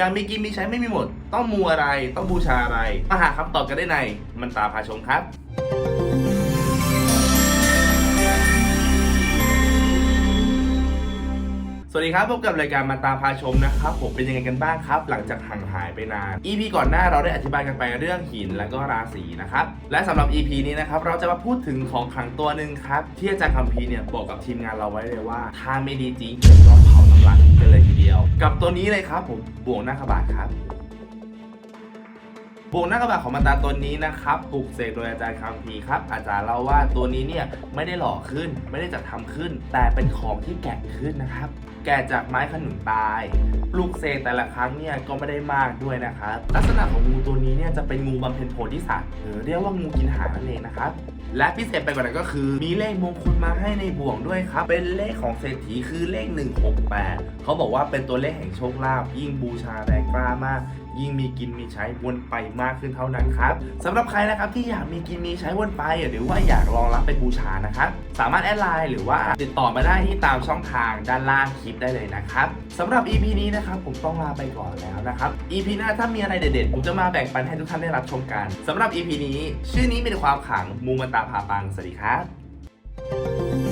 ย่างมีกินมีใช้ไม่มีหมด ต้องมูอะไรต้องบูชาอะไรมาหาคำตอบกันได้ในมันตาพาชมครับสวัสดีครับพบกับรายการมาตาพาชมนะครับผมเป็นยังไงกันบ้างครับ หลังจากห่างหายไปนาน EP ก่อนหน้าเราได้อธิบายกันไปเรื่องหินและก็ราศีนะครับและสำหรับ EP นี้นะครับเราจะมาพูดถึงของขังตัวหนึ่งครับที่อาจารย์คัมภีร์เนี่ยบอกกับทีมงานเราไว้เลยว่าถ้าไม่ดีจริงเกิดก็เผาน้ำลายกันเลย กับตัวนี้เลยครับผมบ่วงหน้าขบาทครับบวงหน้ากระบะของมันตาตัวนี้นะครับปลูกเสกโดยอาจารย์คำพีครับ อาจารย์เล่าว่าตัวนี้เนี่ยไม่ได้หล่อขึ้น ไม่ได้จัดทำขึ้น แต่เป็นของที่แกะขึ้นนะครับ แกะจากไม้ขนุนตาย ปลูกเสกแต่ละครั้งเนี่ยก็ไม่ได้มากด้วยนะครับ ลักษณะของงูตัวนี้ จะเป็นงูบำเพ็ญโพธิสัตว์หรือเรียกว่างูกินหางนั่นเองนะครับและพิเศษไปกว่านั้นก็คือ มีเลขมงคลมาให้ในบ่วงด้วยครับ เป็นเลขของเศรษฐีคือเลข 168 เขาบอกว่าเป็นตัวเลขแห่งโชคลาภยิ่งบูชาแรงกล้ามากยิ่งมีกินมีใช้วนไปมากขึ้นเท่านั้นครับสำหรับใครนะครับที่อยากมีกินมีใช้วนไป หรือว่าอยากลองรับไปบูชานะครับสามารถแอดไลน์หรือว่าติดต่อมาได้ที่ตามช่องทางด้านล่างคลิปได้เลยนะครับสำหรับ EP นี้นะครับผมต้องลาไปก่อนแล้วนะครับ EP หน้าถ้ามีอะไรเด็ดๆผมจะมาแบ่งปันให้ทุกท่านได้รับชมกันสำหรับ EP นี้ ชื่อนี้มีแต่ความขลังมูมันตาพาปังสวัสดีครับ